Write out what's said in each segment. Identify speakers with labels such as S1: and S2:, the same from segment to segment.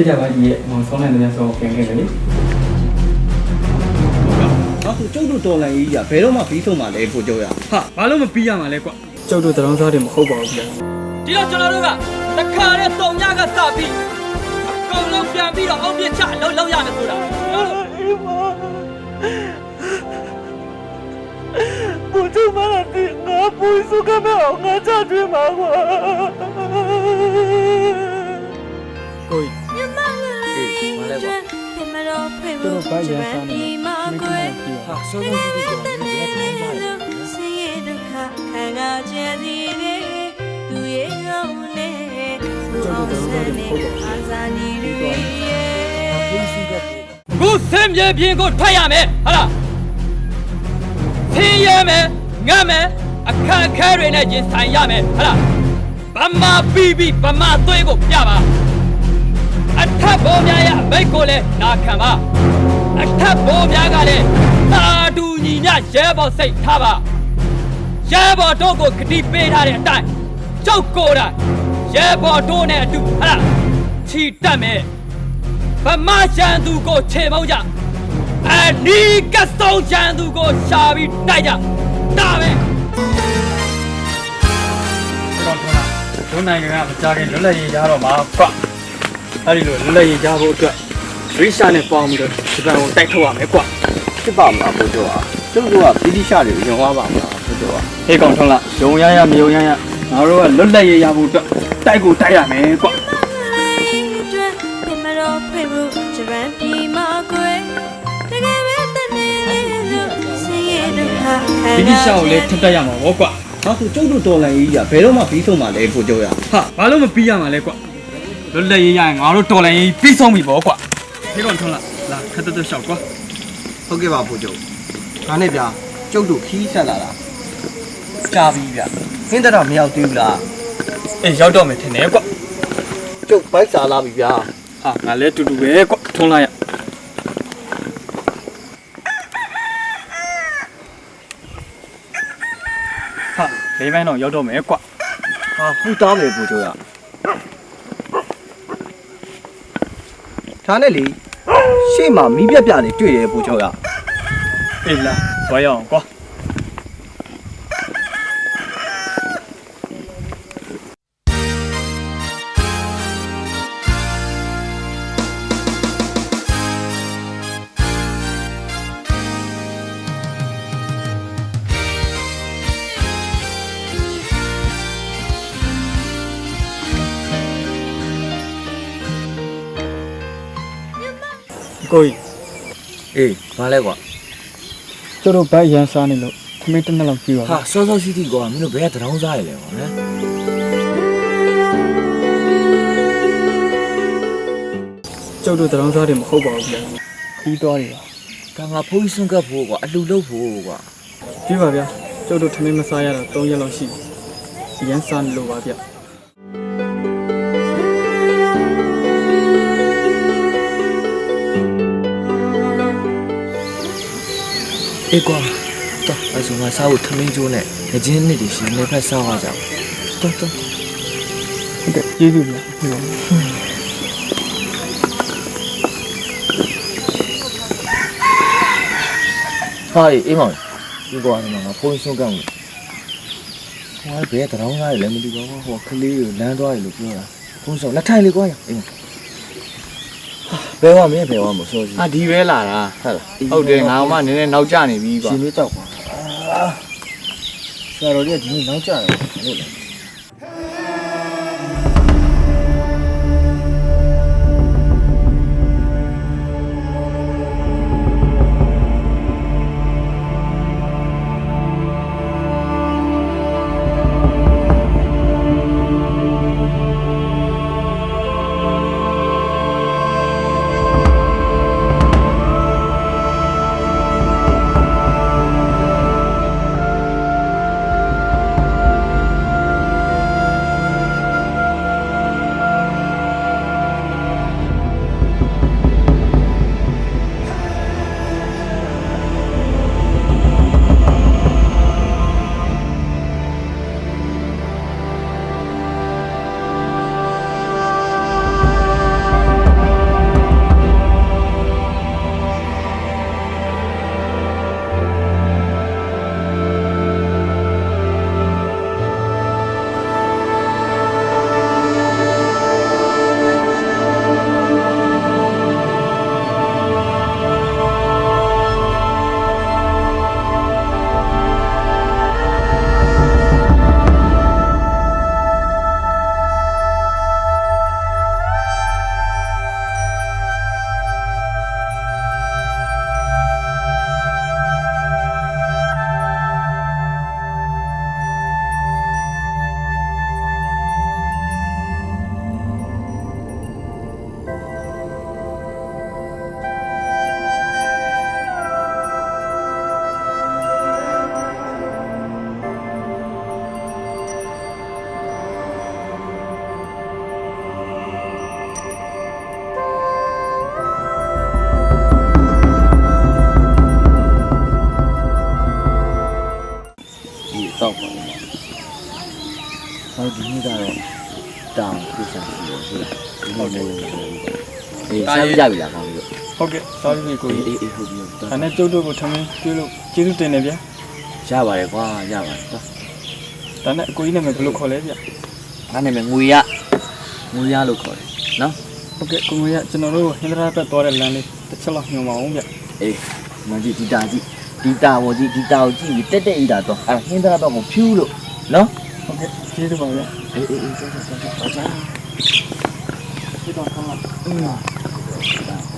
S1: ဖြစ်ကြပါကြီးရဲ့ဟိုဆုံးနိုင်တဲ့ဆုံးပြင်ခဲ့တယ်လေ
S2: အခုကျုပ်တို့တော်လန်ကြီးကဘယ်တော့မှပြီးဆုံးမှာလဲကိုကျော်ရ
S1: ဟာဘာလို့မပြီးရမှာလဲကွာကျုပ်တို့တရောင်းစားတွေမဟုတ်ပါဘူးဗျာ
S3: ဒီတော့ကျွန်တော်တို့ကတခါနဲ့တုံညကစပြီးအကုန်လုံးပြန်ပြီးတော့အောင်ပြချလောက်လောက်ရတယ်ဆိုတာ
S4: အေးပါ
S1: ကိုကျော်
S5: မလာတဲ့ငါပူစုကမောငါချတွေ့မှာကွာ
S2: ကို ဘယ်ထိုင်ပါလဲ
S5: ဆင်းရဲဒုက္ခခံစားကြစီတဲ့သူရဲ့ကောင်းနဲ့ကျွန်တော်တို့တော့မဟုတ်ပါဘူးအာဇာနည်တွေရဲ့
S3: ခုဆင်းပြေပြင်းကိုထွက်ရမယ်ဟာလားဆင်းရဲမယ်ငတ်မယ်အခက်အခဲတွေနဲ့ရင်ဆိုင်ရမယ်ဟာလားဗမာပြီးပြီးဗမာသွေးကိုပြပါအထက်ဘော များရဲ့အမိတ်ကိုလည်းနာခံပါအထက်ဘောများကလည်းတာတူညီမျှရဲဘော်စိတ်ထားပါရဲဘော်တို့ကိုဂတိပေးထားတဲ့အတိုင်းကြောက်ကိုယ်တိုင်ရဲဘော်တို့နဲ့အတူဟာလားချီတက်မယ်ဗမာရှန်သူကိုခြေမုံကြအနီးကဆုံးရှန်သူကိုရှာပြီးတိုက်ကြဒါပဲ
S1: တော့ထွန်းလာဒုနိုင်ငံကမကြခင်လွတ်လပ်ရေးရတော့မှာကွအဲ့ဒီလိုလွတ်လပ်ရေးရဖို့အတွက် ရိရှာနဲ့ပေါင်းပြီးတော့ဒီဘက်ကိုတိုက်ထုတ်ရမယ်ကွ
S2: ဖြစ်ပါမလားကိုကျုပ်ကကျုပ်တို့ကဗြိတိရှတွေကိုယုံသွားပါမလားကိုကျုပ်က
S1: ဟေးကောင်ထွန်းလာယုံရရမယုံရရငါတို့ကလွတ်လပ်ရေးရဖို့အတွက်တိုက်ကိုတိုက်ရမယ်ကွ
S5: အတွက်ပြင်မတော့ဖွင့်ဖို့ဂျပန်ပြည်မှာကွယ်တကယ်ပဲတနေ့လေးလို့ဆင်းရဲဒုက္ခခံ
S1: ဗြိတိရှောက်ကိုလည်းထပ်တက်ရမှာဗောကွ
S2: နောက်ဆိုကျုပ်တို့တော်လိုင်းကြီးကဘယ်တော့မှပြီးဆုံးမှာလဲကိုကျုပ်ရ
S1: ဟာဘာလို့မပြီးရမှာလဲကွလွတ်လပ်ရေးရရင်ငါတို့တော်လည်းရေးပြီးဆုံးပြီဗောကွ ဟေးကောင်ထွန်းလာလာခက်တက်တက်ရှောက်ကွာ
S2: ဟုတ်ကဲ့ပါကိုကျုပ်ဒါနဲ့ဗျာကျုပ်တို့ခီးဆက်လာတာကြာပြီဗျဟင်းတရမရောက်သေးဘူးလား
S1: အေးရောက်တော့မယ်ထင်တယ်ကွ
S2: ကျုပ်ဘိုက်စာလာပြီဗျာ
S1: ဟာငါလည်းတူတူပဲကွထွန်းလာရဟာလေးပိုင်းတော့ရောက်တော့မယ်ကွ
S2: ဟာဖူသားမယ်ကိုကျုပ်ရ ဒါနဲ့လေရှေ့မှာမီးပြက်ပြလေးတွေ့တယ်ကိုကျုပ်ရ
S1: အေးလာသွားရအောင်ကွာ ကိုကြီး
S6: အေးဘာလဲကွာ
S1: ကျတို့ဘက်ရန်စားနေလို့ခမင်းတစ်နှစ်လောက်ပြီးပါ
S6: ဟာစောစောစီးစီးကွာမင်းတို့ဘယ်ကတရောင်းစားရလဲကွာဟမ်
S1: ကျုပ်တို့တရောင်းစားတွေမဟုတ်ပါဘူးဗျာပြီးသွားတယ်
S6: ကငါဖိုးကြီးစွန့်ကပ်ဖို့ကွာအလူလုပ်ဖို့ကွာ
S1: ပြီးပါဗျာကျုပ်တို့ထမင်းမစားရတော့3ရက်လောက်ရှိပြီရန်စားနေလို့ပါဗျာ
S6: အေးကွာတော့အဲ့ဆိုငါစားဖို့ထမင်းကျိုးနဲ့ငကြင်းနှစ်တွေရှင်နေဖက်စားရကြအောင်တော်တော်
S1: ဟုတ်ကဲ့ကျေးဇူးဗျာပြီးပါမယ်
S6: ဟာအေးအေးမောင်ဒီကွာဒီမှာငါဖိုးကြီးစွန့်ကပ်ဖို့ဟိုဘယ်ကတရောင်းစားရလဲမသိပါဘူးဟိုကလေးကိုလမ်းသွားရလို့ပြောတာဖုန်းဆောင်လက်ထိုင်လေးကွာအေး ဘယ်ဝမင်းဘယ်ဝမစောစီ
S2: အာဒီပဲလာတာ
S6: ဟုတ်လား
S2: ဟုတ်တယ်ငါမှနည်းနည်းနောက်ကျနေပြီကွာ
S6: ရှင်လေးတောက်ကွာအာဆရာတော်ကြီးကဒီနေ့နောက်ကျတယ်လို့လေ လားဒီနေ့လည်းအေးဆက်ရပြီလားကောင်းပြီ
S1: ဟုတ်ကဲ့ sorry ပြီကို
S6: အေး
S1: ကြီး
S6: အေးအေးဟုတ်ပြီ
S1: ဒါနဲ့ကျုပ်တို့ကိုထမင်းကျွေးလို့ကျေးဇူးတင်တယ်ဗျာ
S6: ရပါတယ်ကွာရပါတယ်တော့
S1: ဒါနဲ့အကိုကြီးနာမည်ဘယ်လိုခေါ်လဲဗျာ
S6: ငါနာမည်ငွေရငွေရလို့ခေါ်တယ်နော်
S1: ဟုတ်ကဲ့ကိုငွေကကျွန်တော်တို့ဟင်္ဒရာဘက်သွားတဲ့လမ်းလေးတစ်ချက်လောက်ညွှန်ပါအောင်ဗျာ
S6: အေးမကြည့်ဒီတာကြည့်ဒီတာဝကြည့်ဒီတာကိုကြည့်ပြီးတက်တက်ဤတာတော့အဲဟင်းသားဘက်ကိုဖြူးလို့နော်
S1: ဟုတ်ကဲ့ကျေးဇူးပါဗျာ
S6: အေးအေးအေးဆက်ဆက်ဆ က်ဆက်ကြာ
S1: ဒီ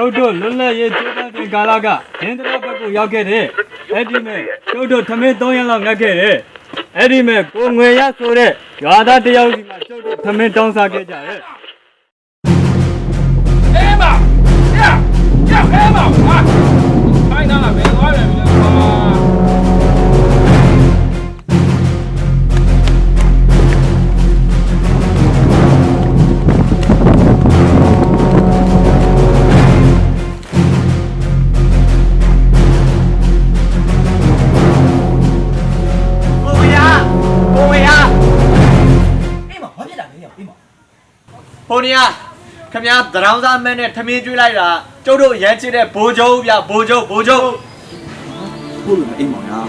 S7: ကျုပ်တို့လွတ်
S1: လပ်ရေးကျိုးပန်းတင်ကာလကဟင်္ဒရာဘက်ကိုရောက်ခဲ့တဲ့အဲ့ဒီမဲ့ကျုပ်တို့ထမင်း3ရက်လောက်ငတ်ခဲ့တယ်အဲ့ဒီမဲ့ကိုငွေရဆိုတဲ့ရွာသားတယောက်စီမှာကျုပ်တို့ထမင်းတောင်းစားခဲ့ကြတယ်
S3: အေးမရရအေးမ
S2: ခမရသရောင်းစားမဲနဲ့ထမင်းကျွေးလိုက်တာကျုပ်တို့ရမ်းချစ်တဲ့ဘိုးကျုံဗျဘိုးကျုံဘိုးကျုံ
S6: ဟုတ်လို့အိမ်မောင်လား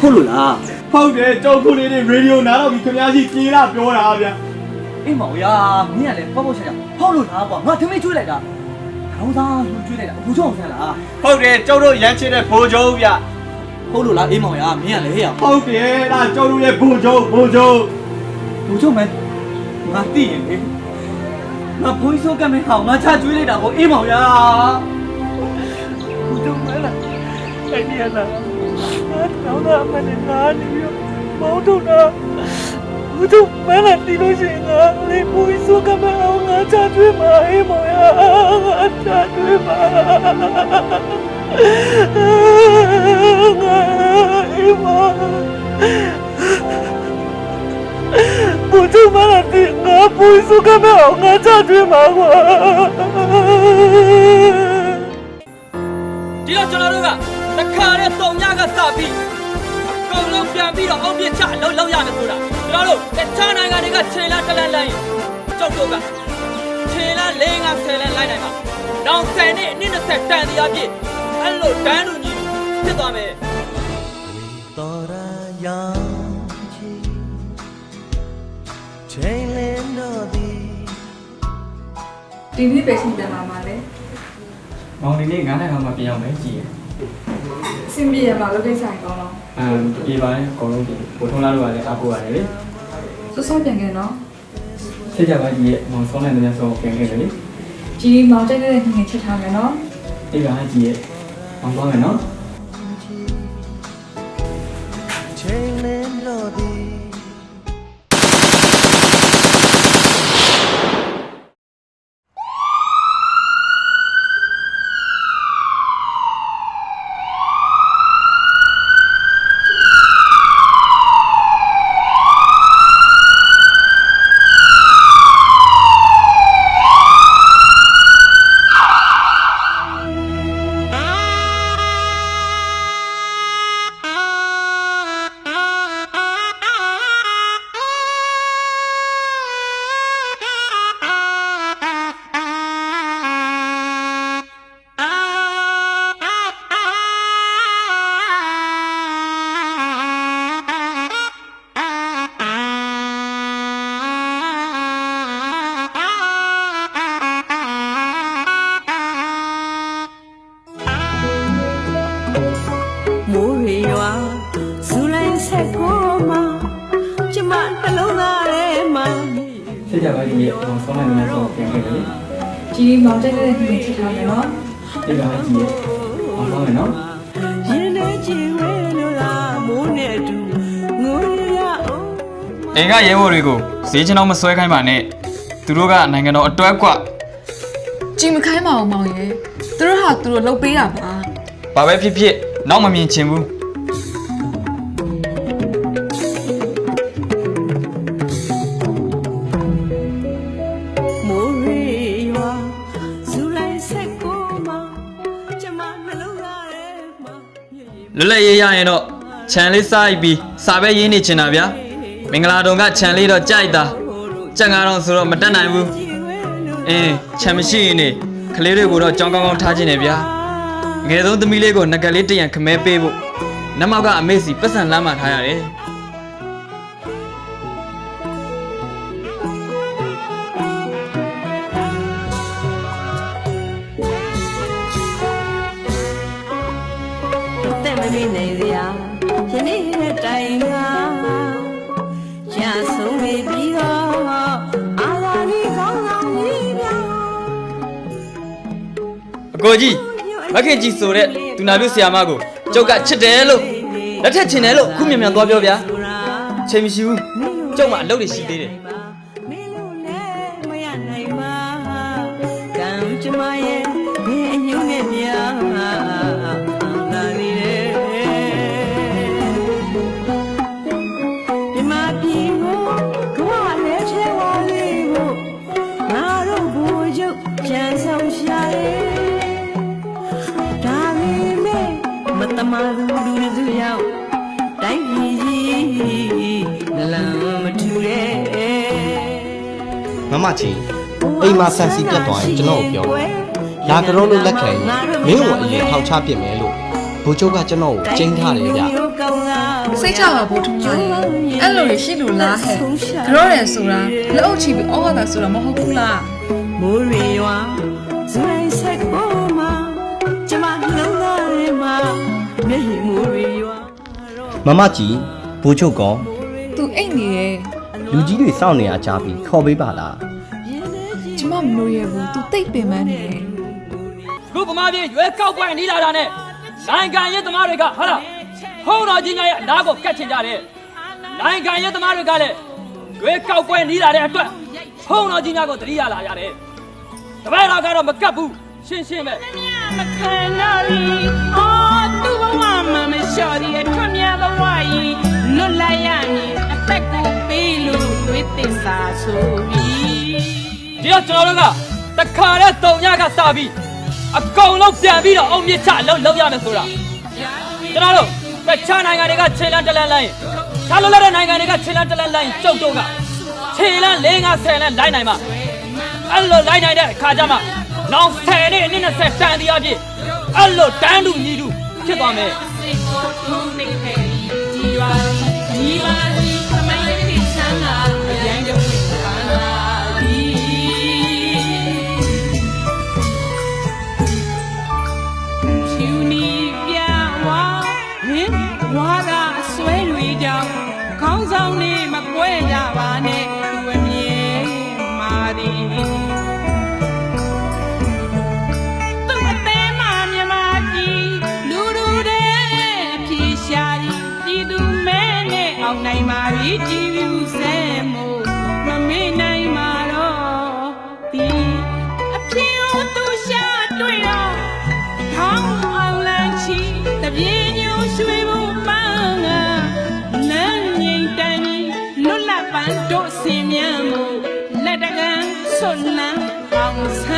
S6: ဟုတ်လို့လား
S1: ဟုတ်တယ်ကျုပ်ခုလေးတွေရေဒီယိုနားတော့ပြီးခင်ဗျားကြီးပြေးလာပြောတာဗျာ
S2: အေးမောင်ရမင်းကလည်းပေါ့ပေါ့ချာချာဟောက်လို့လားကွာငါထမင်းကျွေးလိုက်တာခေါင်းသားလူကျွေးလိုက်တာဘိုးကျုံဆန်းလားဟုတ်တယ်ကျုပ်တို့ရမ်းချစ်တဲ့ဘိုးကျုံဗျဟုတ်လို့လားအေးမောင်ရမင်းကလည်းဟဲ့ရ
S1: ဟုတ်တယ်ဒါကျုပ်တို့ရဲ့ဘိုးကျုံဘိုးကျုံ
S2: ဘိုးကျုံမဲငါသိရင်လေ ငါဘိုးကြီးဆိုးကမဲ့ဟောင်းငါချကျွေးလိုက်တာပေါ့အေးမောင်ရ
S4: ဘူးတော့မလားအဲ့ဒီလားတော့တော့မနေနာနေပြီမောင်းတော့နာဘူးတော့မလားဒီလိုရှိရင်ငါလေဘိုးကြီးဆိုးကမဲ့ဟောင်းငါချကျွေးမှာအေးမောင်ရငါချကျွေးမှာငါအေးမောင် ပူချမလာတိငါပူစုကမေ
S3: အောင်ငါချတွေးမှာကွာဒီတော့ကျွန်တော်တို့ကတခါနဲ့တုံညကစပြီးအကုန်လုံးပြန်ပြီးတော့အောင်ပြချအလုံးလောက်ရတယ်ဆိုတာကျွန်တော်တို့တခြားနိုင်ငံတွေကခြေလာတလန်လိုက်ကြောက်တော့ကခြေလာ၄၅၀လန်လိုက်နိုင်ပါနောင်ဆယ်နဲ့အနည်း20တန်တရားပြည့်အဲ့လိုဒန်းလူကြီးဖြစ်သွားမယ်
S8: ဝီတော်ရာ
S9: ဒီနေ့ပဲရှင်ပြန်လာမှာလဲ
S1: မောင်လေးလေး9နိုင်ခါမှပြန်ရောက်မယ်ကြည်ရ
S9: အဆင်ပြေရမှာလုပ်ကိစ္စရင်ကောင်းတော့
S1: အမ်ဒီပိုင်းအကုန်လုံးဒီဘိုးထုံးလာတော့လည်းအပူရတယ်လေ
S9: စောစောပြန်ခဲ့နော်
S1: စိတ်ကြပါကြီးရဲ့မောင်ဆုံးနိုင်တဲ့ဆောပြန်ခဲ့တယ်လေ
S9: ကြီးမောင်တက်တဲ့ငွေချက်ထားမယ်နော်
S1: ဒီကကြီးရဲ့မောင်သွားမယ်နော်
S8: ချိန်
S9: မောင်တက်တဲ့ဒီကိုချက်ထားမယ်နော်
S1: ဒီကနေ့ကြီးရဲ့ဟောင်းမယ်နော်
S3: အိမ်ကရဲဘော်တွေကိုဈေးချင်းတော့မဆွဲခိုင်းပါနဲ့သူတို့ကနိုင်ငံတော်အတွက်က
S9: ကြည်မခိုင်းပါအောင်မောင်ရဲ့သူတို့ဟာသူတို့လှုပ်ပေးတာပါ
S3: ဘာပဲဖြစ်ဖြစ်နောက်မမြင်ချင်ဘူး
S5: လွ
S3: တ်လပ်ရေးရရင်တော့ခြံလေးစားပြီးစာပဲရင်းနေချင်တာဗျာမင်္ဂလာတုံကခြံလေးတော့ကြိုက်တာကြက်ငါတော့ဆိုတော့မတက်နိုင်ဘူးအင်းခြံမရှိရင်နေကလေးတွေကိုတော့ကြောင်းကောင်းကောင်းထားခြင်းနဲ့ဗျာငယ်ဆုံးသမီးလေးကိုငကလေးတရံခမဲပေးဖို့နမောက်ကအမေစီပတ်စံလမ်းမှာထားရတယ်
S5: တဲ့မမေ့နိုင်စရာယနေ့နဲ့တိုင်ကရဆုံးပြီပြီးတော့အာလာနီကောင်းဆောင်ကြီးများ
S3: အကိုကြီးမခင်ကြီးဆိုတဲ့သူနာပြုဆရာမကိုကျုပ်ကချစ်တယ်လို့လက်ထက်ချင်တယ်လို့ခုမြန်မြန်သွားပြောဗျာချိန်မရှိဘူးကျုပ်မှအလုပ်တွေရှိသေးတယ်
S5: မ မမကြီး
S10: အိမ်မှာဆန်စီပြတ်သွားရင်ကျွန်တော်ကိုပြောတယ်လာကြတော့လို့လက်ခံရင်မင်းကိုအရင်ထောက်ချပစ်မယ်လို့ဘိုးချုပ်ကကျွန်တော်ကိုကျင်းထားတယ်ဗျ
S9: စိတ်ချပါဘူးထုံကြီးအဲ့လိုရရှိလို့လားဟဲ့ကြောရဲဆိုတာလက်အုပ်ချပြီးဩဝါဒဆိုတာမဟုတ်ဘူးလား
S5: မိုးရေရွာဇူလိုင်ဆက်ကိုမှာကျမနှလုံးသားထဲမှာမျက်ရည်မိုးရေရွာ
S10: မမကြီးဘိုးချုပ်ကော
S9: သူအိတ်နေတယ်
S10: လူကြီးတွေစောင့်နေရကြပြီခေါ်ပေးပါလား
S9: ကျမမလို့ရဘူးသူတိတ်ပင်ပန်းနေတယ်
S3: ခုဗမာပြည်ရွေးကောက်ပွဲနီးလာတာနဲ့နိုင်ငံရေးသမားတွေကဟာလားဟုံးတော်ကြီးများရဲ့အနာကိုကတ်ချင်ကြတယ်နိုင်ငံရေးသမားတွေကလည်းရွေးကောက်ပွဲနီးလာတဲ့အတွက်ဟုံးတော်ကြီးများကိုတတိယလာရတယ်တပည့်တော်ကတော့မကတ်ဘူးရှင်းရှင်းပဲ
S7: မခံတော့ဘူးအော်သူ့ဘဝမှာမလျှော်ဒီအထွတ်မြတ်ဘဝကြီးလွတ်လိုက်ရမည်အသက်ကိုပေးလို့ဝိသစ္စာဆိုပြီး
S3: ဒီတော့ကျွန်တော်တို့ကတခါနဲ့တုံညကစပြီးအကုန်လုံးပြန်ပြီးတော့အုံမြင့်ချအလုပ်လုပ်ရမယ်ဆိုတာကျွန်တော်တို့တခြားနိုင်ငံတွေကခြေလန်းတလန်းလိုင်းခြားလို့တဲ့နိုင်ငံတွေကခြေလန်းတလန်းလိုင်းကျုပ်တို့ကခြေလန်း၄၅ဆယ်လန်းလိုက်နိုင်မှာအဲ့လိုလိုက်နိုင်တဲ့အခါကျမှနောက်ဆယ်နဲ့နှစ်20တန်တရားပြည့်အဲ့လိုတန်းတူညီတူဖြစ်သွားမယ်
S7: စိတ် ကန်ဆွ